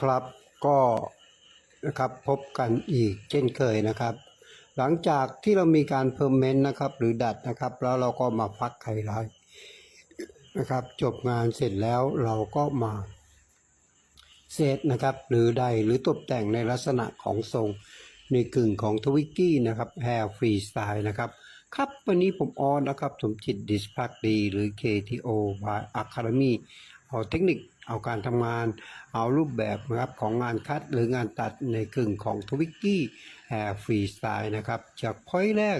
ครับก็นะครับพบกันอีกเช่นเคยนะครับ หลังจากที่เรามีการเพิ่มเมนต์นะครับ หรือดัดนะครับ แล้วเราก็มาพักไฮไลท์นะครับ จบงานเสร็จแล้วเราก็มาเซตนะครับ หรือใดหรือตกแต่งในลักษณะของทรง ในกึ่งของทวิกกี้นะครับแฮร์ฟรีสไตล์นะครับ ครับวันนี้ผมออนนะครับ สมจิตดิสพักดี หรือ KTO by Academy เอาเทคนิคเอาการทำงาน เอารูปแบบนะครับของงานคัดหรืองานตัดในกึ่งของทวิกกี้แฮร์ฟรีสไตล์นะครับ จากพอยต์แรก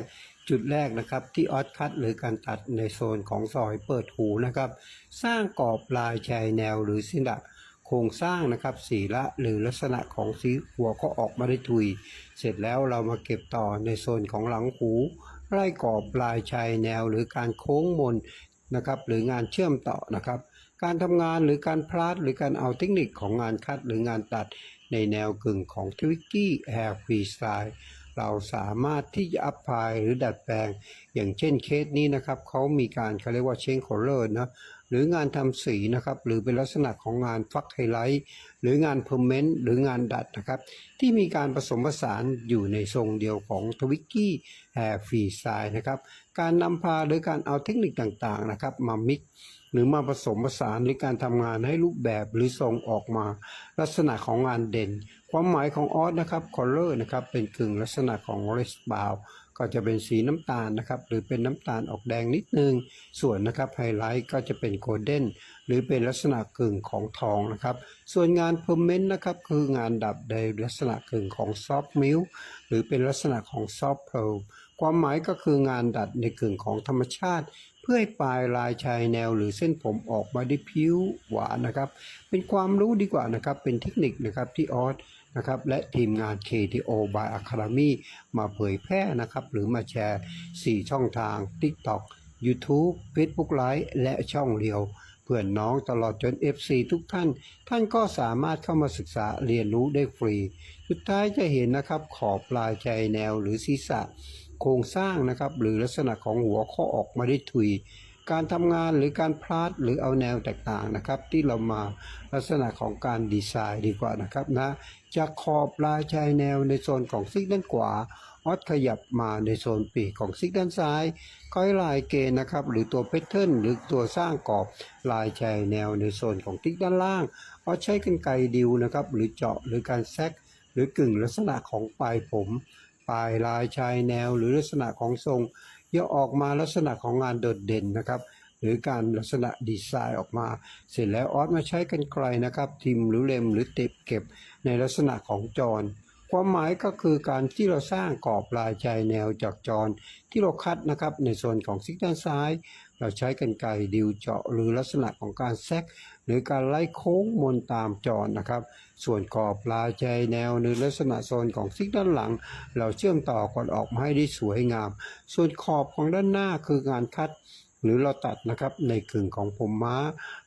จุดแรกนะครับที่ออสคัดหรือการตัดในโซนของซอยเปิดหูนะครับ สร้างกรอบลายชายแนวหรือสินะโครงสร้างนะครับสีละหรือลักษณะของสีหัวก็ออกมาได้ทุย เสร็จแล้วเรามาเก็บต่อในโซนของหลังหูไล่กรอบลายชายแนวหรือการโค้งมน นะครับหรืองานเชื่อมต่อนะครับ การทำงานหรือการพลาดหรือการเอาเทคนิคของงานคัดหรืองานตัดในแนวกึ่งของทวิกกี้แอร์ฟรีสไตล์เราสามารถที่จะอัพพลายหรือดัดแปลง อย่างเช่นเคสนี้นะครับเขามีการเขาเรียกว่าเชนโคเลอร์นะ หรืองานทำสีนะครับหรือเป็นลักษณะของงานฟักไฮไลท์หรืองานเพอร์เมนต์หรืองานดัดนะครับที่มีการผสมผสานอยู่ในทรงเดียวของทวิกกี้แฮร์ฟรีสไตล์นะครับการนำพาหรือการเอาเทคนิคต่างๆนะครับมามิกหรือมาผสมผสานหรือการทำงานให้รูปแบบหรือทรงออกมา ลักษณะของงานเด่น ความหมายของออสนะครับคอลเลอร์นะครับเป็นกึ่งลักษณะของเรสบาวก็จะเป็นสีน้ำตาลนะครับ หรือเป็นน้ำตาลออกแดงนิดนึง ส่วนนะครับไฮไลท์ก็จะเป็นโกลเด้นหรือเป็นลักษณะกึ่งของทองนะครับ ส่วนงานเพอร์เมนต์นะครับ คืองานดับในลักษณะกึ่งของซอฟต์มิลหรือเป็นลักษณะของซอฟต์เพล ความหมายก็คืองานดัดในกึ่งของธรรมชาติ เพื่อให้ปลายลายชายแนวหรือเส้นผมออกมาได้ผิวหวานนะครับ เป็นความรู้ดีกว่านะครับ เป็นเทคนิคนะครับที่ออสนะครับและทีมงาน KTO by Academy มาเผยแพร่นะครับ หรือมาแชร์ 4 ช่องทาง TikTok YouTube Facebook Live และช่องเรียว เพื่อนน้องตลอดจน FC ทุกท่าน ท่านก็สามารถเข้ามาศึกษาเรียนรู้ได้ฟรี สุดท้ายจะเห็นนะครับขอบปลายชายแนวหรือศีรษะ โครงสร้างนะครับ หรือลักษณะของหัวข้อออกมาได้ทุย การทำงานหรือการพลาดหรือเอาแนวแตกต่างนะครับ ที่เรามาลักษณะของการดีไซน์ดีกว่านะครับนะจากขอบลายชายแนวในโซนของซิกด้านขวาออสขยับมาในโซนปีกของซิกด้านซ้ายก้อยลายเกณฑ์นะครับ หรือตัวแพทเทิร์นหรือตัวสร้างกรอบลายชายแนวในโซนของทิกด้านล่างออสใช้กรรไกดิวนะครับ หรือเจาะหรือการแซกหรือกึ่งลักษณะของปลายผม ปลายลายชายแนว หรือลักษณะของทรงย่อออกมาลักษณะของงานโดดเด่นนะครับ หรือการลักษณะดีไซน์ออกมา เสร็จแล้วออสมาใช้กันไกลนะครับทิมหรือเล็มหรือเต็บเก็บในลักษณะของจรความหมายก็คือการที่เราสร้างกรอบลายชายแนวจากจร ที่เราคัดนะครับในส่วนของซิกด้านซ้าย เราใช้กันไกรดิวเจาะหรือลักษณะของการแซก หรือการไล่โค้งมนตามจรนะครับ ส่วนกรอบลายชายแนวหรือลักษณะโซนของซิกด้านหลัง เราเชื่อมต่อก่อนออกมาให้ได้สวยงาม ส่วนขอบของด้านหน้าคืองานคัดหรือเราตัดนะครับในกึ่งของผมม้า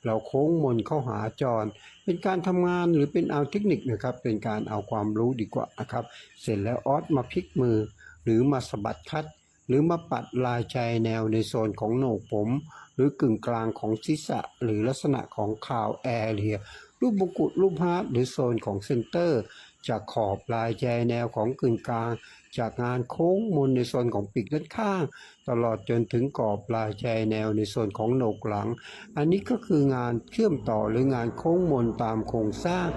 เราโค้งมนเข้าหาจร เป็นการทำงานหรือเป็นเอาเทคนิคนะครับ เป็นการเอาความรู้ดีกว่านะครับ เสร็จแล้วออสมาพลิกมือ หรือมาสะบัดคัด หรือมาปัดลายชายแนวในโซนของโหนกผม หรือกึ่งกลางของศีรษะ หรือลักษณะของคาวแอเรียรูปบุกุฎรูปฮาร์ดหรือโซนของเซนเตอร์ จากขอบลายแจแนวของกึ่งกลาง จากงานโค้งมนในโซนของปีกด้านข้าง ตลอดจนถึงกรอบลายแจแนวในส่วนของโหนกหลัง อันนี้ก็คืองานเชื่อมต่อหรืองานโค้งมนตามโครงสร้าง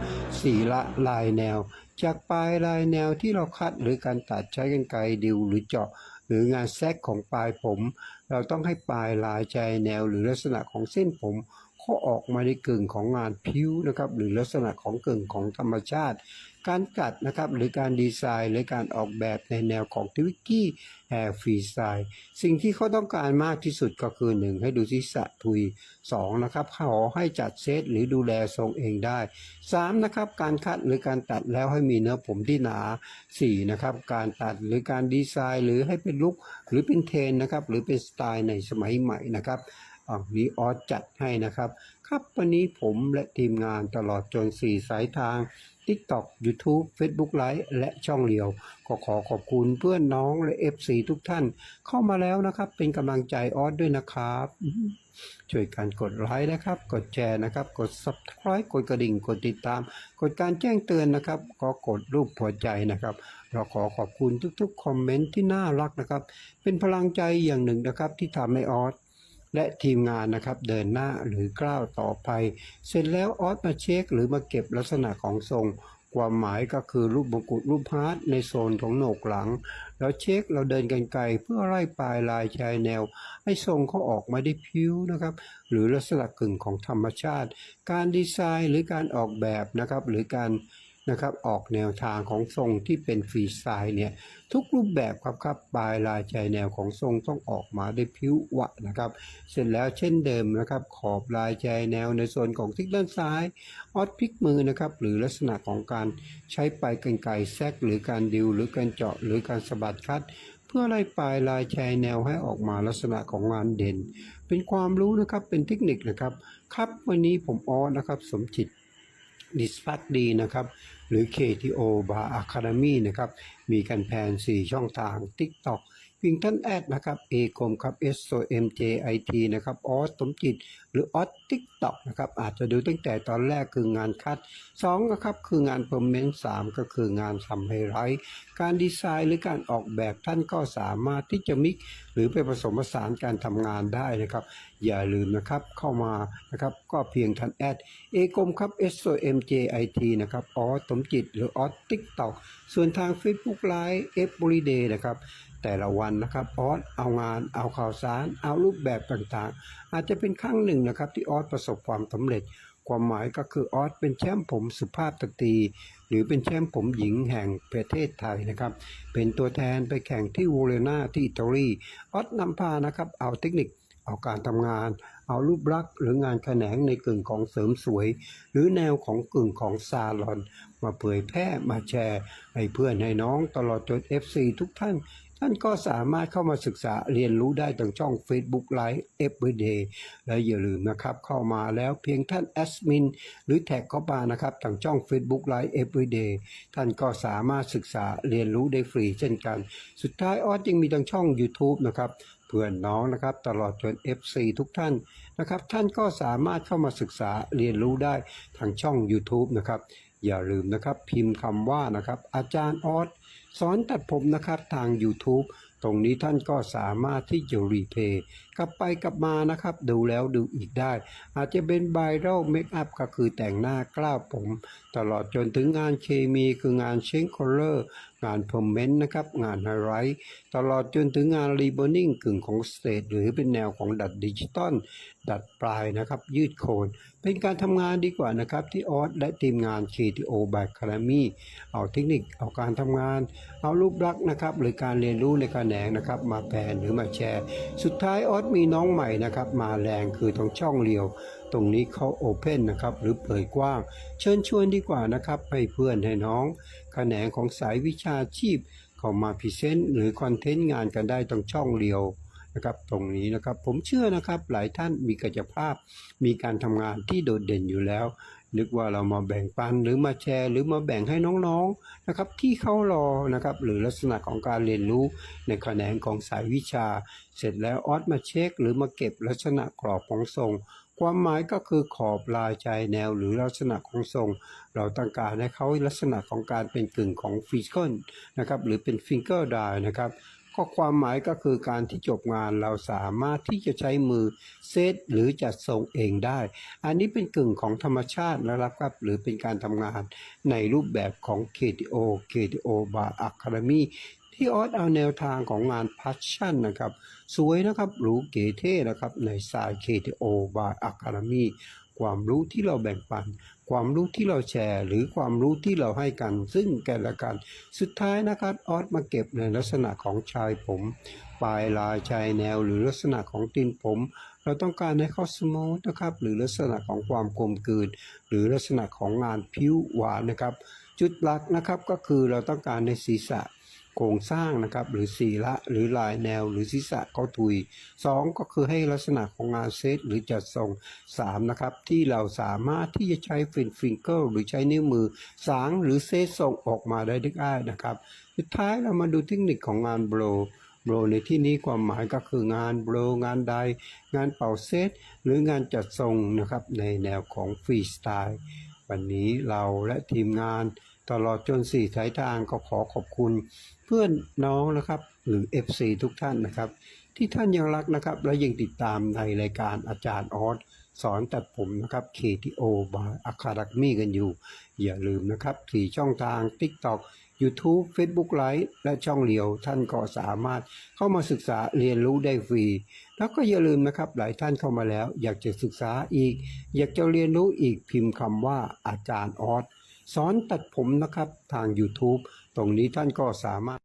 สีละลายแนว จากปลายลายแนวที่เราคัดหรือการตัดใช้กันไกรดิวหรือเจาะ หรืองานแซกของปลายผม เราต้องให้ปลายลายใจแนวหรือลักษณะของเส้นผม เขาออกมาในกึ่งของงานผิวนะครับ หรือลักษณะของกึ่งของธรรมชาติ การกัดนะครับหรือการดีไซน์หรือการออกแบบในแนวของทวิกกี้แฮร์ฟรีสไตล์สิ่งที่เขาต้องการมากที่สุดก็คือ 1 ให้ดูที่สะทุย 2 นะครับขอให้จัดเซตหรือดูแลทรงเองได้ 3 นะครับ การคัดหรือการตัดแล้วให้มีเนื้อผมที่หนา 4 นะครับ การตัดหรือการดีไซน์ หรือให้เป็นลุคหรือเป็นเทรนนะครับ หรือเป็นสไตล์ในสมัยใหม่นะครับ อาวีออสจัดให้นะครับ ครับวันนี้ผมและทีมงานตลอดจน4สายทาง TikTok YouTube Facebook Live และช่องเดียว ก็ขอขอบคุณเพื่อนน้องและ FC ทุกท่าน เข้ามาแล้วนะครับ เป็นกำลังใจออสด้วยนะครับ ช่วยกันกดไลค์นะครับ กดแชร์นะครับ กด Subscribe กดกระดิ่ง กดติดตาม กดการแจ้งเตือนนะครับ ก็กดรูปหัวใจนะครับเราขอขอบคุณทุกๆคอมเมนต์ที่น่ารักนะครับ เป็นพลังใจอย่างหนึ่งนะครับที่ทำให้ออส และทีมงานนะครับเดินหน้าหรือกล้าวต่อไป เสร็จแล้วออสมาเช็คหรือมาเก็บลักษณะของทรงความหมายก็คือรูปมงกุฎรูปฮาร์ดในโซนของโหนกหลังเราเช็คเราเดินกันไกลเพื่อไล่ปลายลายชายแนว ให้ทรงเขาออกมาได้พิ้วนะครับ หรือลักษณะกึ่งของธรรมชาติ การดีไซน์หรือการออกแบบนะครับ หรือการ นะครับออกแนวทางของทรงที่เป็นฟรีสไตล์เนี่ยทุกรูปแบบครับครับปลายลายชายแนวของทรงต้องออกมาได้พิ้ววะนะครับ เสร็จแล้วเช่นเดิมนะครับขอบลายชายแนวในส่วนของทิศด้านซ้ายออดพลิกมือนะครับหรือลักษณะของการใช้ปลายกรรไกรแซกหรือการดิวหรือการเจาะหรือการสะบัดคัดเพื่อไล่ปลายลายชายแนวให้ออกมาลักษณะของงานเด่น เป็นความรู้นะครับเป็นเทคนิคนะครับ ครับวันนี้ผมออสนะครับ สมจิต ดิสพัตดีนะครับ หรือ KTO Bar Academy นะครับ มีกันแพน 4 ช่องทาง TikTok พิงท่านแอดนะครับ A กรมครับ S O M J I T นะครับ ออสสมจิต หรือออส TikTok นะครับอาจจะดูตั้งแต่ตอนแรกคืองานคัด2นะครับคืองานเพอร์เมนต์3ก็คืองานทำไฮไลท์การดีไซน์หรือการออกแบบท่านก็สามารถที่จะมิกหรือไปผสมผสานการทำงานได้นะครับ อย่าลืมนะครับเข้ามานะครับก็เพียงท่านแอดเอกรมครับ S O M J I T นะครับออสมจิตหรือออสติ๊กต็อกส่วนทาง Facebook Live Everyday นะครับแต่ละวันนะครับออสเอางานเอาข่าวสาร เอารูปแบบต่างๆ อาจจะเป็นครั้งหนึ่งนะครับ ที่ออสประสบความสำเร็จ ความหมายก็คือออสเป็นแชมป์ผมสุภาพสตรีหรือเป็นแชมป์ผมหญิงแห่งประเทศไทยนะครับ เป็นตัวแทนไปแข่งที่วูเรนาที่อิตาลีออสนำพานะครับเอาเทคนิคเอาการทำงาน เอารูปลักษณ์หรืองานแขนงในกึ่งของเสริมสวย หรือแนวของกึ่งของซาลอน มาเผยแพร่มาแชร์ ให้เพื่อนให้น้องตลอดจน FC ทุกท่าน ท่านก็สามารถเข้ามาศึกษาเรียนรู้ได้ทางช่อง Facebook Live Everyday และอย่าลืมนะครับ เข้ามาแล้วเพียงท่านแอดมินหรือแท็กเข้ามานะครับทางช่อง Facebook Live Everyday ท่านก็สามารถศึกษาเรียนรู้ได้ฟรีเช่นกัน สุดท้ายออสยังมีทางช่อง YouTube นะครับเพื่อนน้องนะครับตลอดจน FC ทุกท่านนะครับ ท่านก็สามารถเข้ามาศึกษาเรียนรู้ได้ทางช่อง YouTube นะครับ อย่าลืมนะครับ พิมพ์คำว่านะครับ อาจารย์ออส สอนตัดผมนะครับทาง YouTube ตรงนี้ท่านก็สามารถที่จะรีเพย์กลับไปกลับมานะครับ ดูแล้วดูอีกได้ อาจจะเป็นไบรัลเมคอัพก็คือแต่งหน้ากล้าวผม ตลอดจนถึงงานเคมีคืองานเชงคอลเลอร์ งานพรมเมนต์นะครับ งานไฮไลท์ตลอดจนถึงงานรีบอนิ่งกึ่งของสเตทหรือเป็นแนวของดัดดิจิตอลดัดปลายนะครับ ยืดโคน เป็นการทำงานดีกว่านะครับ ที่ออสและทีมงาน KTO by c a d e m y เอาเทคนิคเอาการทำงาน เอารูปลักษณ์นะครับ หรือการเรียนรู้ในแขนงนะครับ มาแปลหรือมาแชร์ สุดท้ายออสมีน้องใหม่นะครับ มาแรงคือตรงช่องเรียว ตรงนี้เขาโอเพนนะครับหรือเปิดกว้าง เชิญชวนดีกว่านะครับให้เพื่อนให้น้องแขนงของสายวิชาชีพ เข้ามาพรีเซนต์หรือคอนเทนต์งานกันได้ตรงช่องเรียวนะครับตรงนี้นะครับผมเชื่อนะครับหลายท่านมีกายภาพ มีการทำงานที่โดดเด่นอยู่แล้ว นึกว่าเรามาแบ่งปันหรือมาแชร์ หรือมาแบ่งให้น้องๆนะครับที่เขารอนะครับหรือลักษณะของการเรียนรู้ในแขนงของสายวิชา เสร็จแล้วออสมาเช็ค หรือมาเก็บลักษณะกรอบของทรง ความหมายก็คือขอบลายชายแนวหรือลักษณะของทรง เราต้องการให้เขาลักษณะของการเป็นกึ่งของฟิสเกิลนะครับหรือเป็นฟิงเกอร์ไดนะครับก็ความหมายก็คือการที่จบงานเราสามารถที่จะใช้มือเซตหรือจัดทรงเองได้ อันนี้เป็นกึ่งของธรรมชาตินะครับหรือเป็นการทำงานในรูปแบบของ KTO KTO Bar Academy ที่ออสเอาแนวทางของงานพัชชั่นนะครับ สวยนะครับหรูเก๋เท่นะครับในสาย KTO Bar Academy ความรู้ที่เราแบ่งปัน ความรู้ที่เราแชร์ หรือความรู้ที่เราให้กัน ซึ่งกันและกัน สุดท้ายนะครับออสมาเก็บในลักษณะของชายผม ปลายลายชายแนวหรือลักษณะของตีนผม เราต้องการให้เขาสมูทนะครับหรือลักษณะของความกลมกลืน หรือลักษณะของงานผิวหวานนะครับ จุดหลักนะครับก็คือเราต้องการในศีรษะ โครงสร้างนะครับ หรือศีละหรือลายแนวหรือศีรษะเขาทุยสองก็คือให้ลักษณะของงานเซตหรือจัดทรงสามนะครับ ที่เราสามารถที่จะใช้ฟินฟิงเกิลหรือใช้นิ้วมือ สางหรือเซตทรงออกมาได้ได้นะครับ สุดท้ายเรามาดูเทคนิคของงานโบรโบรในที่นี้ความหมายก็คืองานโบรงานใด งานเป่าเซตหรืองานจัดทรงนะครับในแนวของฟรีสไตล์ วันนี้เราและทีมงานตลอดจนสี่สายทางก็ขอขอบคุณเพื่อนน้องนะครับ หรือ FC ทุกท่านนะครับ ที่ท่านยังรักนะครับ และยังติดตามในรายการอาจารย์ออสสอนตัดผมนะครับ KTO บายอาคาดักมี่กันอยู่ อย่าลืมนะครับสี่ช่องทาง TikTok YouTube Facebook Live และช่องเลียวท่านก็สามารถเข้ามาศึกษาเรียนรู้ได้ฟรี แล้วก็อย่าลืมนะครับหลายท่านเข้ามาแล้ว อยากจะศึกษาอีก อยากจะเรียนรู้อีกพิมพ์คำว่าอาจารย์ออสสอนตัดผมนะครับทาง YouTube ตรงนี้ท่านก็สามารถ